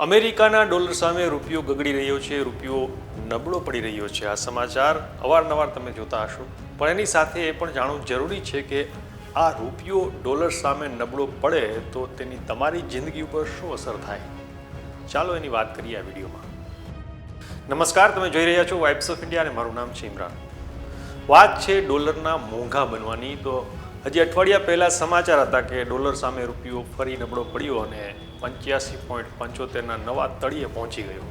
અમેરિકાના ડોલર સામે રૂપિયો ગગડી રહ્યો છે, રૂપિયો નબળો પડી રહ્યો છે. આ સમાચાર અવારનવાર તમે જોતા હશો. પણ એની સાથે એ પણ જાણવું જરૂરી છે કે આ રૂપિયો ડોલર સામે નબળો પડે તો તેની તમારી જિંદગી ઉપર શું અસર થાય? ચાલો એની વાત કરીએ આ વિડીયોમાં. નમસ્કાર, તમે જોઈ રહ્યા છો વાઇબ્સ ઓફ ઇન્ડિયા અને મારું નામ છે ઇમરાન. વાત છે ડોલરના મોંઘા બનવાની, તો હજી અઠવાડિયા પહેલાં સમાચાર હતા કે ડોલર સામે રૂપિયો ફરી નબળો પડ્યો અને પંચ્યાસી પોઈન્ટ પંચોતેરના નવા તળિયે પહોંચી ગયો.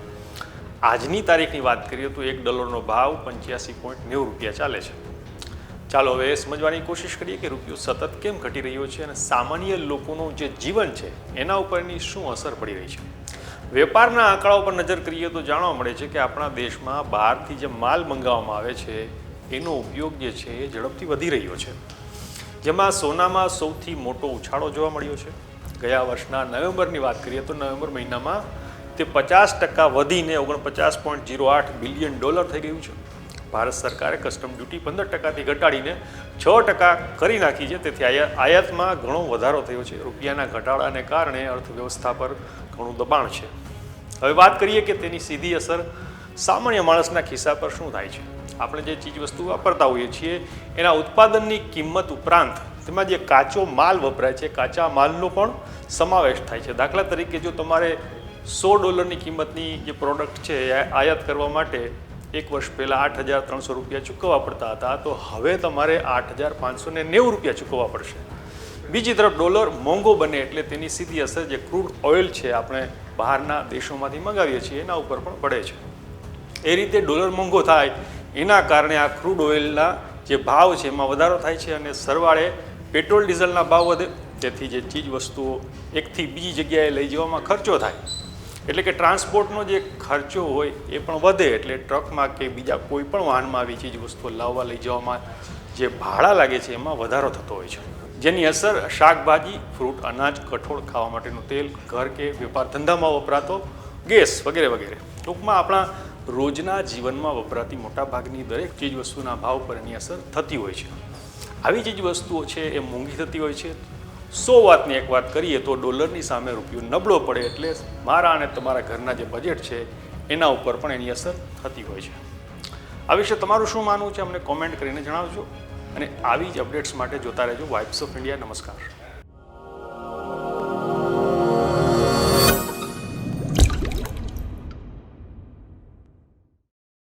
આજની તારીખની વાત કરીએ તો એક ડોલરનો ભાવ પંચ્યાસી પોઈન્ટ નેવું રૂપિયા ચાલે છે. ચાલો હવે સમજવાની કોશિશ કરીએ કે રૂપિયો સતત કેમ ઘટી રહ્યો છે અને સામાન્ય લોકોનું જે જીવન છે એના ઉપરની શું અસર પડી રહી છે? વેપારના આંકડાઓ પર નજર કરીએ તો જાણવા મળે છે કે આપણા દેશમાં બહારથી જે માલ મંગાવવામાં આવે છે, એનો ઉપયોગ જે છે એ ઝડપથી વધી રહ્યો છે. જેમાં સોનામાં સૌથી મોટો ઉછાળો જોવા મળ્યો છે. ગયા વર્ષના નવેમ્બરની વાત કરીએ તો નવેમ્બર મહિનામાં તે પચાસ ટકા વધીને ઓગણપચાસ પોઈન્ટ જીરો આઠ બિલિયન ડોલર થઈ ગયું છે. ભારત સરકારે કસ્ટમ ડ્યુટી પંદર ટકાથી ઘટાડીને છ ટકા કરી નાખી છે. તેથી આયા- આયાતમાં ઘણો વધારો થયો છે. રૂપિયાના ઘટાડાને કારણે અર્થવ્યવસ્થા પર ઘણું દબાણ છે. હવે વાત કરીએ કે તેની સીધી અસર સામાન્ય માણસના ખિસ્સા પર શું થાય છે? આપણે જે ચીજ વસ્તુ વાપરતા હોઈએ છીએ, એના ઉત્પાદનની કિંમત ઉપરાંત તેમાં જે કાચો માલ વપરાય છે, કાચા માલનો પણ સમાવેશ થાય છે. દાખલા તરીકે જો તમારે સો ડોલરની કિંમતની જે પ્રોડક્ટ છે, એ આયાત કરવા માટે એક વર્ષ પહેલાં આઠ હજાર ત્રણસો રૂપિયા ચૂકવવા પડતા હતા, તો હવે તમારે આઠ હજાર પાંચસો ને નેવું રૂપિયા ચૂકવવા પડશે. બીજી તરફ ડોલર મોંઘો બને એટલે તેની સીધી અસર જે ક્રૂડ ઓઇલ છે, આપણે બહારના દેશોમાંથી મંગાવીએ છીએ, એના ઉપર પણ પડે છે. એ રીતે ડોલર મોંઘો થાય એના કારણે આ ક્રૂડ ઓઇલના જે ભાવ છે એમાં વધારો થાય છે અને સરવાળે પેટ્રોલ ડીઝલના ભાવ વધે. જેથી જે ચીજ વસ્તુઓ એકથી બીજી જગ્યાએ લઈ જવામાં ખર્ચો થાય. એટલે કે ટ્રાન્સપોર્ટનો જે ખર્ચો હોય એ પણ વધે, એટલે ટ્રકમાં કે બીજા કોઈ પણ વાહનમાં આવી ચીજ વસ્તુઓ લાવવા લઈ જવામાં જે ભાડા લાગે છે એમાં વધારો થતો હોય છે. જેની અસર શાકભાજી ફ્રૂટ અનાજ, કઠોળ ખાવા માટેનું તેલ, ઘર કે વેપાર ધંધામાં વપરાતો ગેસ વગેરે વગેરે. ટૂંકમાં આપણા રોજના જીવનમાં વપરાતી મોટાભાગની દરેક ચીજ વસ્તુના ભાવ પર એની અસર થતી હોય છે. આવી ચીજ વસ્તુઓ છે એ મોંઘી થતી હોય છે. સો વાતની એક વાત કરીએ તો ડોલરની સામે રૂપિયો નબળો પડે એટલે મારા અને તમારા ઘરના જે બજેટ છે, એના ઉપર પણ એની અસર થતી હોય છે. આ વિશે તમારું શું માનવું છે અમને કોમેન્ટ કરીને જણાવજો. અને આવી જ અપડેટ્સ માટે જોતા રહેજો. વાઇબ્સ ઓફ ઇન્ડિયા નમસ્કાર.